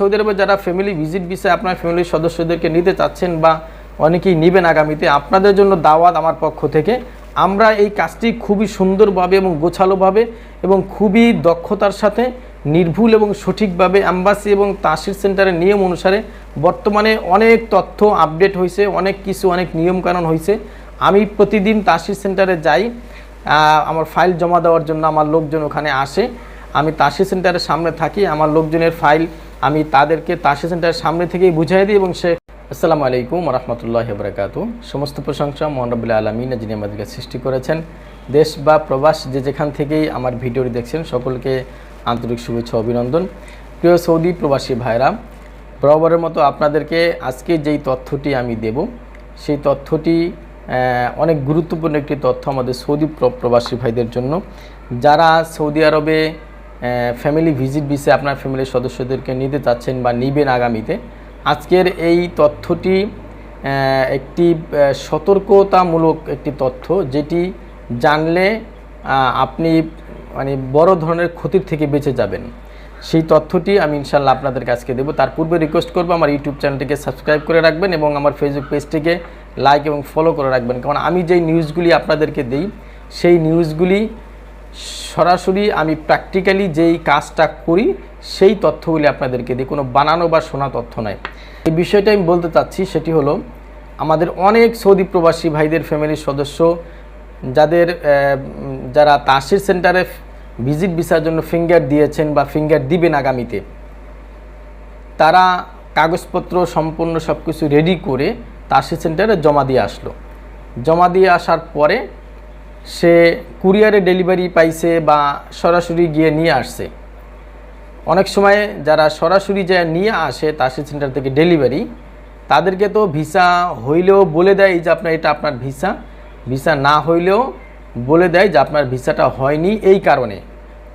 Saudi আরবে যারা family visit বিষয়ে আপনার ফ্যামিলির সদস্যদেরকে নিতে চাচ্ছেন বা অনেকেই নেবেন আগামীতে, আপনাদের জন্য দাওয়াত আমার পক্ষ থেকে। আমরা এই কাজটি খুবই সুন্দরভাবে এবং গোছালোভাবে এবং খুবই দক্ষতার সাথে, নির্ভুল এবং সঠিকভাবে অ্যাম্বাসি এবং তাসির সেন্টারের নিয়ম অনুসারে বর্তমানে অনেক তথ্য আপডেট হয়েছে অনেক কিছু, অনেক নিয়মকানুন হয়েছে আমি প্রতিদিন তাসির সেন্টারে যাই আমার ফাইল জমা দেওয়ার জন্য আমার লোকজন ওখানে আসে। আমি তাসির সেন্টারের সামনে থাকি, আমার লোকজনের ফাইল আমি তাদেরকে তাসি সেন্টারের সামনে থেকেই বুঝাই দিই এবং সে, আসসালামু আলাইকুম রহমতুল্লাহ বরকাত সমস্ত প্রশংসা মোহানরবুল্লাহ আলমিন যিনি আমাদেরকে সৃষ্টি করেছেন। দেশ বা প্রবাস যে যেখান থেকেই আমার ভিডিওটি দেখছেন, সকলকে আন্তরিক শুভেচ্ছা অভিনন্দন। প্রিয় সৌদি প্রবাসী ভাইরা বরাবরের মতো আপনাদেরকে আজকে যেই তথ্যটি আমি দেব, সেই তথ্যটি অনেক গুরুত্বপূর্ণ একটি তথ্য আমাদের সৌদি প্রবাসী ভাইদের জন্য। যারা সৌদি আরবে ফ্যামিলি ভিজিট বিষয়ে আপনার ফ্যামিলির সদস্যদেরকে নিতে চাচ্ছেন বা নিবেন আগামীতে। আজকের এই তথ্যটি একটি সতর্কতামূলক একটি তথ্য যেটি জানলে আপনি মানে বড় ধরনের ক্ষতির থেকে বেঁচে যাবেন। সেই তথ্যটি আমি ইনশাল্লাহ আপনাদের কাছকে দেবো। তার পূর্বে রিকোয়েস্ট করব আমার ইউটিউব চ্যানেলটিকে সাবস্ক্রাইব করে রাখবেন এবং আমার ফেসবুক পেজটিকে লাইক এবং ফলো করে রাখবেন। কারণ আমি যেই নিউজগুলি আপনাদেরকে দিই, সেই নিউজগুলি সরাসরি আমি প্র্যাকটিক্যালি যেই কাজটা করি, সেই তথ্যগুলি আপনাদেরকে দিই কোনো বানানো বা শোনা তথ্য নয় এই বিষয়টা আমি বলতে চাচ্ছি, সেটি হলো, আমাদের অনেক সৌদি প্রবাসী ভাইদের ফ্যামিলির সদস্য, যাদের যারা তাসির সেন্টারে ভিজিট ভিসার জন্য ফিঙ্গার দিয়েছেন বা ফিঙ্গার দিবেন আগামীতে, তারা কাগজপত্র সম্পূর্ণ সব কিছু রেডি করে তাসির সেন্টারে জমা দিয়ে আসলো। জমা দিয়ে আসার পরে সে কুরিয়ারে ডেলিভারি পাইছে বা সরাসরি গিয়ে নিয়ে আসছে। অনেক সময় যারা সরাসরি যায় নিয়ে আসে তাসির সেন্টার থেকে ডেলিভারি, তাদেরকে তো ভিসা হইলেও বলে দেয় যে আপনার এটা আপনার ভিসা। ভিসা না হইলেও বলে দেয় যে আপনার ভিসাটা হয়নি এই কারণে।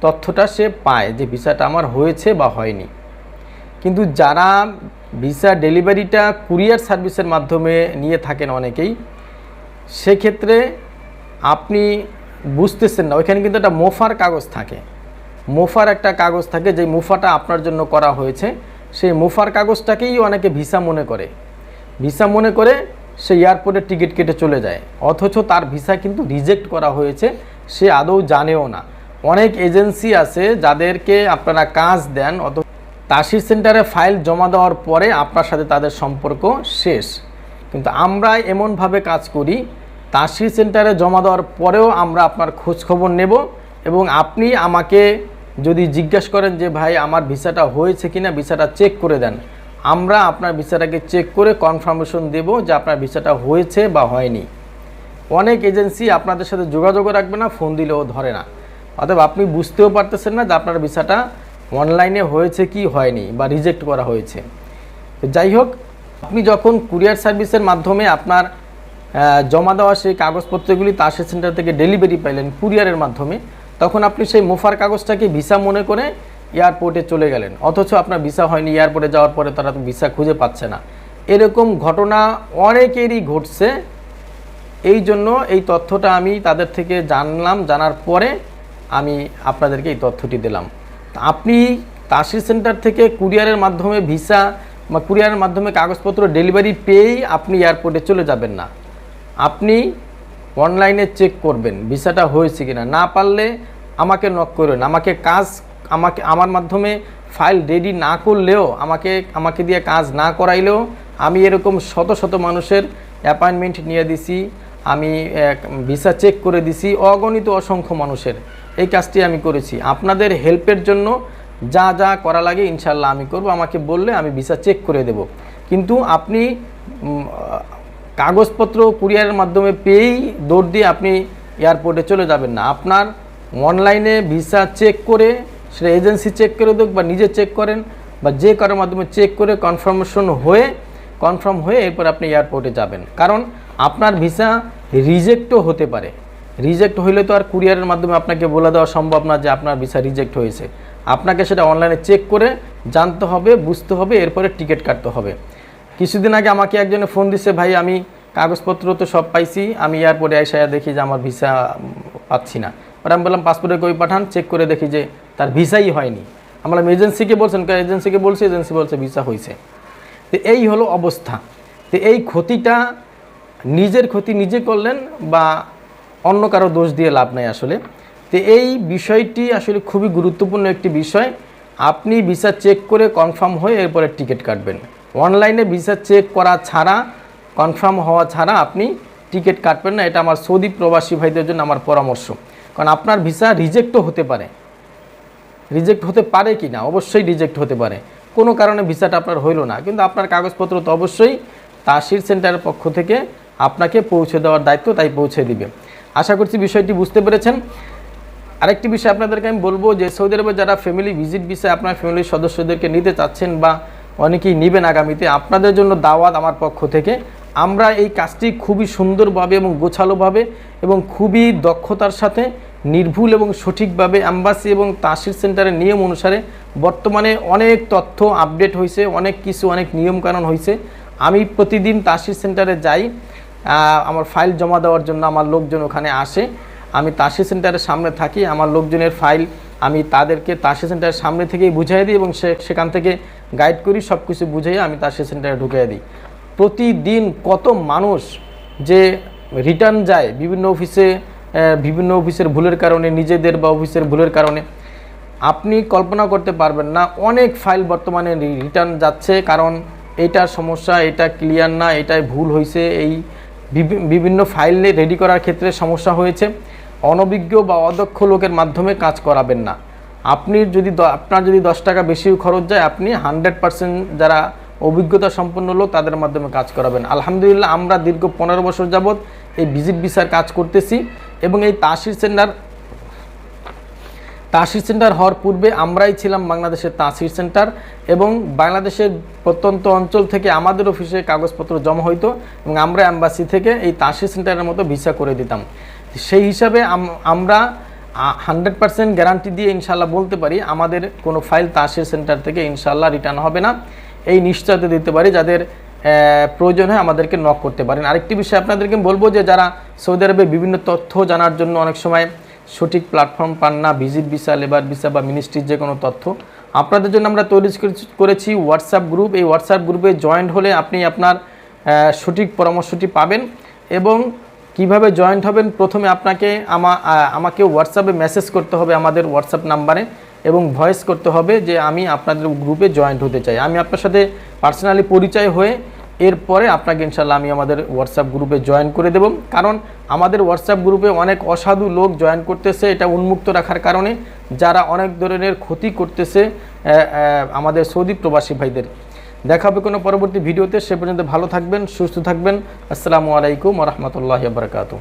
তথ্যটা সে পায় যে ভিসাটা আমার হয়েছে বা হয়নি। কিন্তু যারা ভিসা ডেলিভারিটা কুরিয়ার সার্ভিসের মাধ্যমে নিয়ে থাকেন অনেকেই, সেক্ষেত্রে আপনি বুঝতেছেন না, ওইখানে কিন্তু একটা মোফার কাগজ থাকে। মোফার একটা কাগজ থাকে যে মুফাটা আপনার জন্য করা হয়েছে। সেই মুফার কাগজটাকেই অনেকে ভিসা মনে করে। ভিসা মনে করে সে এয়ারপোর্টে টিকিট কেটে চলে যায়। অথচ তার ভিসা কিন্তু রিজেক্ট করা হয়েছে, সে আদৌ জানেও না। অনেক এজেন্সি আছে যাদেরকে আপনারা কাজ দেন অত তাসির সেন্টারে ফাইল জমা দেওয়ার পরে আপনার সাথে তাদের সম্পর্ক শেষ। কিন্তু আমরা এমনভাবে কাজ করি তাসির সেন্টারে জমা দেওয়ার পরেও আমরা আপনার খোঁজখবর নেব এবং আপনি আমাকে যদি জিজ্ঞাসা করেন যে, ভাই, আমার ভিসাটা হয়েছে কিনা, ভিসাটা চেক করে দেন। আমরা আপনার ভিসাটাকে চেক করে কনফার্মেশন দেব যে আপনার ভিসাটা হয়েছে বা হয়নি। অনেক এজেন্সি আপনাদের সাথে যোগাযোগও রাখবে না, ফোন দিলেও ধরে না। অতএব আপনি বুঝতেও পারতেছেন না যে আপনার ভিসাটা অনলাইনে হয়েছে কি হয়নি বা রিজেক্ট করা হয়েছে। যাই হোক, আপনি যখন কুরিয়ার সার্ভিসের মাধ্যমে আপনার জমা দেওয়া সেই কাগজপত্রগুলি তাসে সেন্টার থেকে ডেলিভারি পাইলেন কুরিয়ারের মাধ্যমে, তখন আপনি সেই মুফার কাগজটাকে ভিসা মনে করে এয়ারপোর্টে চলে গেলেন। অথচ আপনার ভিসা হয়নি, এয়ারপোর্টে যাওয়ার পরে তারা ভিসা খুঁজে পাচ্ছে না। এরকম ঘটনা অনেকেরই ঘটছে। এই জন্য এই তথ্যটা আমি তাদের থেকে জানলাম, জানার পরে আমি আপনাদেরকে এই তথ্যটি দিলাম। আপনি তাসির সেন্টার থেকে কুরিয়ারের মাধ্যমে ভিসা বা কুরিয়ারের মাধ্যমে কাগজপত্র ডেলিভারি পেয়েই আপনি এয়ারপোর্টে চলে যাবেন না। আপনি অনলাইনে চেক করবেন, ভিসাটা হয়েছে কিনা। না পারলে আমাকে নক করবেন আমাকে কাজ, আমাকে, আমার মাধ্যমে ফাইল রেডি না করলেও, আমাকে আমাকে দিয়ে কাজ না করাইলেও আমি এরকম শত শত মানুষের অ্যাপয়েন্টমেন্ট নিয়ে দিছি, আমি ভিসা চেক করে দিছি, অগণিত অসংখ্য মানুষের। এই কাজটি আমি করেছি। আপনাদের হেল্পের জন্য যা যা করা লাগে ইনশাল্লাহ আমি করব। আমাকে বললে আমি ভিসা চেক করে দেব। কিন্তু আপনি কাগজপত্র কুরিয়ারের মাধ্যমে পেয়েই দৌড় দিয়ে আপনি এয়ারপোর্টে চলে যাবেন না। আপনার অনলাইনে ভিসা চেক করে, সেটা এজেন্সি চেক করে দেখ বা নিজে চেক করেন বা যে কারোর মাধ্যমে চেক করে কনফার্মেশন হয়ে, কনফার্ম হয়ে এরপর আপনি এয়ারপোর্টে যাবেন। কারণ আপনার ভিসা রিজেক্টও হতে পারে। রিজেক্ট হইলে তো আর কুরিয়ারের মাধ্যমে আপনাকে বলে দেওয়া সম্ভব না যে আপনার ভিসা রিজেক্ট হয়েছে। আপনাকে সেটা অনলাইনে চেক করে জানতে হবে, বুঝতে হবে, এরপরে টিকিট কাটতে হবে। কিছুদিন আগে আমাকে একজনে ফোন দিছে, ভাই, আমি কাগজপত্র তো সব পাইছি, আমি এয়ারপোর্টে এসে দেখি যে আমার ভিসা পাচ্ছি না। পরে আমি বললাম পাসপোর্টে কই পাঠান? চেক করে দেখি যে তার ভিসাই হয়নি। আমরা এজেন্সিকে বলছেন এজেন্সিকে বলছি এজেন্সি বলছে ভিসা হয়েছে তো এই হলো অবস্থা। তো এই ক্ষতিটা নিজের ক্ষতি নিজে করলেন বা অন্য কারও দোষ দিয়ে লাভ নাই আসলে। তো এই বিষয়টি আসলে খুবই গুরুত্বপূর্ণ একটি বিষয়। আপনি ভিসা চেক করে কনফার্ম হয়ে এরপরে টিকিট কাটবেন। অনলাইনে ভিসা চেক করা ছাড়া কনফার্ম হওয়া ছাড়া আপনি টিকিট কাটবেন না। এটা আমার সৌদি প্রবাসী ভাইদের জন্য আমার পরামর্শ। কারণ আপনার ভিসা রিজেক্টও হতে পারে। রিজেক্ট হতে পারে কি না? অবশ্যই রিজেক্ট হতে পারে। কোনো কারণে ভিসাটা আপনার হইল না। কিন্তু আপনার কাগজপত্র তো অবশ্যই তাসির সেন্টারের পক্ষ থেকে আপনাকে পৌঁছে দেওয়ার দায়িত্ব তাই পৌঁছে দিবে। আশা করছি বিষয়টি বুঝতে পেরেছেন। আরেকটি বিষয় আপনাদেরকে আমি বলব যে সৌদি আরবে যারা ফ্যামিলি ভিজিট বিষয়ে আপনার ফ্যামিলির সদস্যদেরকে নিতে চাচ্ছেন বা অনেকেই নেবেন আগামীতে। আপনাদের জন্য দাওয়াত আমার পক্ষ থেকে। আমরা এই কাজটি খুবই সুন্দরভাবে এবং গোছালোভাবে এবং খুবই দক্ষতার সাথে, নির্ভুল এবং সঠিকভাবে অ্যাম্বাসি এবং তাসির সেন্টারের নিয়ম অনুসারে বর্তমানে অনেক তথ্য আপডেট হয়েছে, অনেক কিছু, অনেক নিয়মকানুন হয়েছে। আমি প্রতিদিন তাসির সেন্টারে যাই আমার ফাইল জমা দেওয়ার জন্য আমার লোকজন ওখানে আসে। আমি তাসির সেন্টারের সামনে থাকি, আমার লোকজনের ফাইল আমি তাদেরকে তাসি সেন্টারের সামনে থেকেই বুঝাই দিই এবং সে সেখান থেকে গাইড করি সব কিছু বুঝাই আমি তাসি সেন্টারে ঢুকিয়ে দিই। প্রতিদিন কত মানুষ যে রিটার্ন যায় বিভিন্ন অফিসে বিভিন্ন অফিসের ভুলের কারণে, নিজেদের বা অফিসের ভুলের কারণে, আপনি কল্পনা করতে পারবেন না। অনেক ফাইল বর্তমানে রিটার্ন যাচ্ছে কারণ এইটার সমস্যা, এটা ক্লিয়ার না, এটাই ভুল হয়েছে এই বিভিন্ন ফাইল রেডি করার ক্ষেত্রে সমস্যা হয়েছে। অনভিজ্ঞ বা অদক্ষ লোকের মাধ্যমে কাজ করাবেন না। আপনি যদি আপনার যদি দশ টাকা বেশি খরচ যায়, আপনি হান্ড্রেড পার্সেন্ট যারা অভিজ্ঞতা সম্পন্ন লোক, তাদের মাধ্যমে কাজ করাবেন। আলহামদুলিল্লাহ, আমরা দীর্ঘ পনেরো বছর যাবৎ এই ভিজিট ভিসার কাজ করতেছি এবং এই তাসির সেন্টার তাসির সেন্টার হওয়ার পূর্বে আমরাই ছিলাম বাংলাদেশের তাসির সেন্টার এবং বাংলাদেশের প্রত্যন্ত অঞ্চল থেকে আমাদের অফিসে কাগজপত্র জমা হইতো এবং আমরা অ্যাম্বাসি থেকে এই তাসির সেন্টারের মতো ভিসা করে দিতাম। সেই হিসাবে আম- আমরা হান্ড্রেড পার্সেন্ট গ্যারান্টি দিয়ে ইনশাল্লাহ বলতে পারি আমাদের কোনো ফাইল তাসির সেন্টার থেকে ইনশাল্লাহ রিটার্ন হবে না। এই নিশ্চয়তা দিতে পারি যাদের প্রয়োজন হয় আমাদেরকে নক করতে পারেন। আরেকটি বিষয় আপনাদেরকে বলব যে যারা সৌদি আরবে বিভিন্ন তথ্য জানার জন্য অনেক সময় সঠিক প্ল্যাটফর্ম পান না ভিজিট ভিসা লেবার ভিসা বা মিনিস্ট্রির যে কোনো তথ্য, আপনাদের জন্য আমরা তৈরি করেছি- করেছি হোয়াটসঅ্যাপ গ্রুপ এই হোয়াটসঅ্যাপ গ্রুপে জয়েন্ট হলে আপনি আপনার সঠিক পরামর্শটি পাবেন এবং কীভাবে জয়েন্ট হবেন, প্রথমে আপনাকে আমা আমাকে হোয়াটসঅ্যাপে মেসেজ করতে হবে আমাদের হোয়াটসঅ্যাপ নাম্বারে এবং ভয়েস করতে হবে যে আমি আপনাদের গ্রুপে জয়েন্ট হতে চাই। আমি আপনার সাথে পার্সোনালি পরিচয় হয়ে এরপরে আপনাকে ইনশাল্লাহ আমি আমাদের হোয়াটসঅ্যাপ গ্রুপে জয়েন করে দেব। কারণ আমাদের হোয়াটসঅ্যাপ গ্রুপে অনেক অসাধু লোক জয়েন করতেছে, এটা উন্মুক্ত রাখার কারণে যারা অনেক ধরনের ক্ষতি করতেছে আমাদের সৌদি প্রবাসী ভাইদের। দেখা হবে কোনো পরবর্তী ভিডিওতে, সে পর্যন্ত ভালো থাকবেন, সুস্থ থাকবেন। আসসালামু আলাইকুম রহমতুল্লাহ বারকাতু